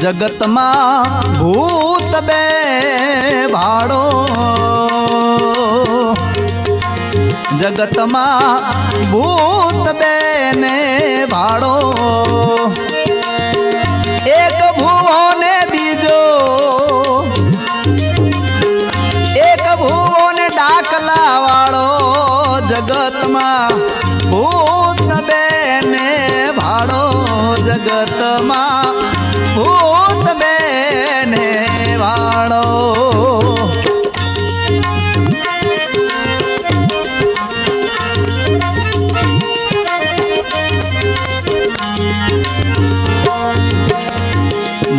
જગતમાં ભૂત બે ભાડો. જગતમાં ભૂત બેને ભાડો. એક ભૂવો ને બીજો. એક ભૂવો ને ડાકલા વાળો જગતમાં ભૂત બેને ભાડો. જગતમાં ભૂત બેને વાળો.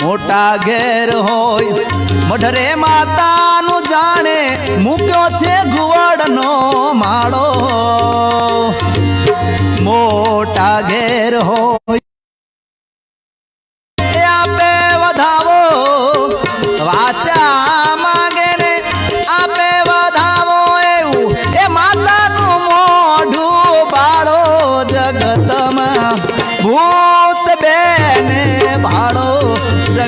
મોટા ઘેર હોય, મઢરે માતાનું જાણે મૂક્યો છે ગુવડનો માળો. મોટા ઘેર હોય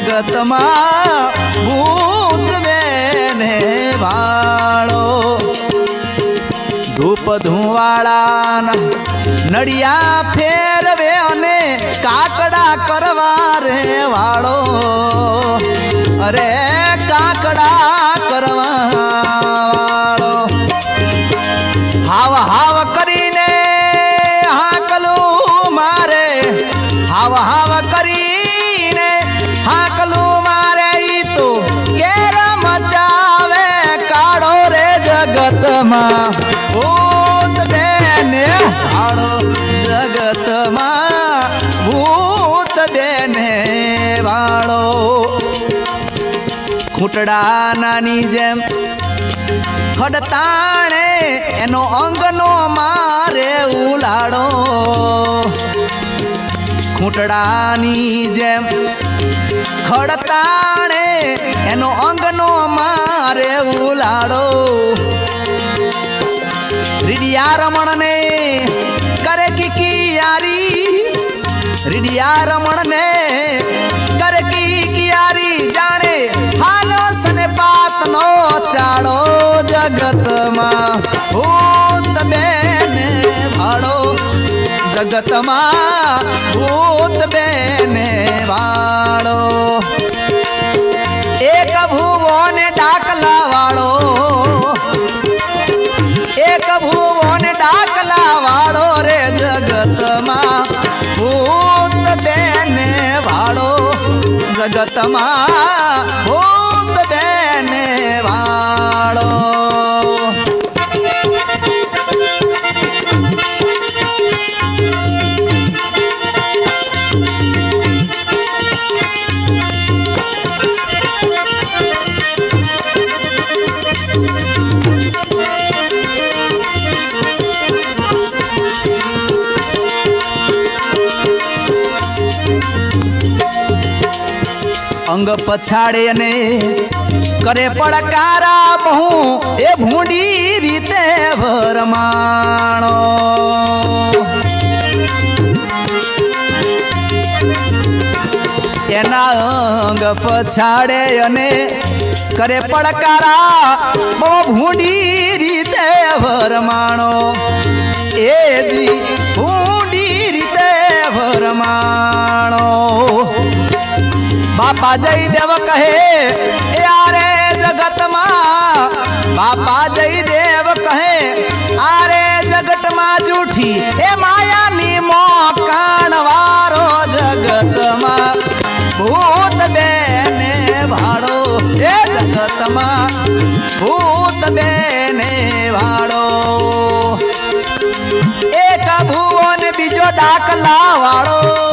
જગતમાં ભૂત બેને વાળો. ધૂપ ધુવાળાના નડિયા ફેરવે અને કાકડા કરવા રે વાળો. અરે કાકડા કરવા વાળો. હાવ હાવ કરીને હાકલું મારે. હાવ હાવ કરીને હાકલું મારે તો કેર મચાવે, કાળો રે જગતમાં. ભૂત બેને જગતમાં, ભૂત બેને વાળો. ખૂટડા નાની જેમ ખડતાણે એનો અંગનો મારે ઉલાડો ખૂટડાની જેમ ખડતાણે એનો અંગનો મારે ઉલાડો. રીડિયા રમણને કરે કીકી યારી રીડિયા રમણને કરે કીકી યારી જાણે હાલો સને પાતનો ચાળો જગતમાં. ભૂત જગતમાં ભૂત બેને વાળો. એક ભૂવો ને ડાકલા વાળો. એક ભૂવો ને ડાકલા વાળો રે જગતમાં ભૂત બેને વાળો. જગતમાં ભૂત બેને વાળો. અંગ પછાડે ને કરે પડકારા બહુ. એ ભૂંડી રીતે ભરમાણો એના અંગ પછાડે અને કરે પડકારા બહુ ભૂંડી રીતે ભરમાણો એ દી બાપા જયદેવ કહે યારે જગતમાં બાપા જયદેવ કહે, આરે જગતમાં જૂઠી એ માયાની મોકાણ વારો જગતમાં. ભૂત બેને ભાડો એ જગતમાં, ભૂત બેને ભાડો. એક ભુવન બીજો ડાકલા વાળો